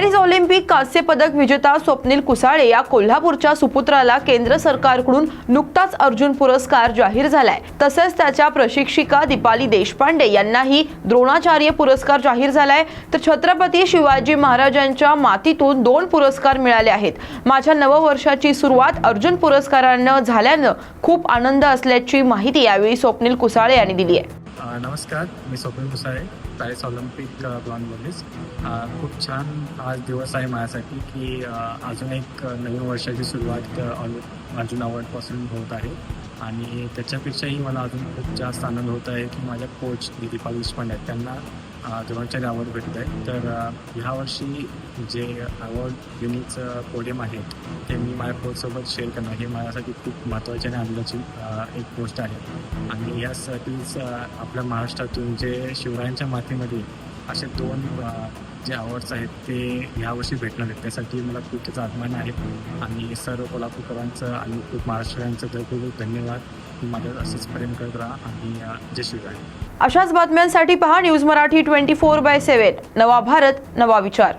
Paris Olympic कांस्य पदक विजेता स्वप्नील कुसाळे या कोल्हापूरच्या सुपुत्राला केंद्र सरकारकडून नुकताच अर्जुन पुरस्कार जाहीर झालाय. तसेच त्याच्या प्रशिक्षिका दीपाली देशपांडे यांनाही द्रोणाचार्य पुरस्कार जाहीर झालाय. तर छत्रपती शिवाजी महाराजांच्या मातीतून दोन पुरस्कार मिळाले आहेत. माझ्या नववर्षाची सुरुवात अर्जुन पुरस्कारानं झाल्यानं खूप आनंद असल्याची माहिती यावेळी स्वप्नील कुसाळे यांनी दिली आहे. नमस्कार मी स्वप्न मुसाळे पॅरिस ऑलिम्पिक अ, ब्रॉन्झ खूप छान आज दिवस आहे माझ्यासाठी की अजून एक नवीन वर्षाची सुरुवात अर्जुन अवॉर्डपासून होत आहे. आणि त्याच्यापेक्षाही मला अजून खूप जास्त आनंद होत आहे की माझ्या कोच दीपाल देशपांडे आहेत. त्यांना अ, द्रोणाचार्य अवॉर्ड भेटत आहे तर ह्यावर्षी जे अवॉर्ड युनिटचं पोडियम आहे ते मी माझ्या कोचसोबत शेअर करणं हे माझ्यासाठी खूप महत्त्वाची आणि आनंदाची एक गोष्ट आहे. आणि यासाठीच आपल्या महाराष्ट्रातून जे शिवरायांच्या मातीमध्ये असे दोन जे अवॉर्ड्स आहेत ते यावर्षी भेटणार आहेत. त्यासाठी मला खूप त्याचा अभिमान आहे. आणि सर्व कोल्हापूरकरांचं आणि खूप महाराष्ट्रीयांचं तर खूप खूप धन्यवाद माझ्या असंच प्रेम करत राहा आणि जय शिवराय. अशाच बातम्यांसाठी पहा news Marathi twenty four by seven नवा भारत नवा विचार.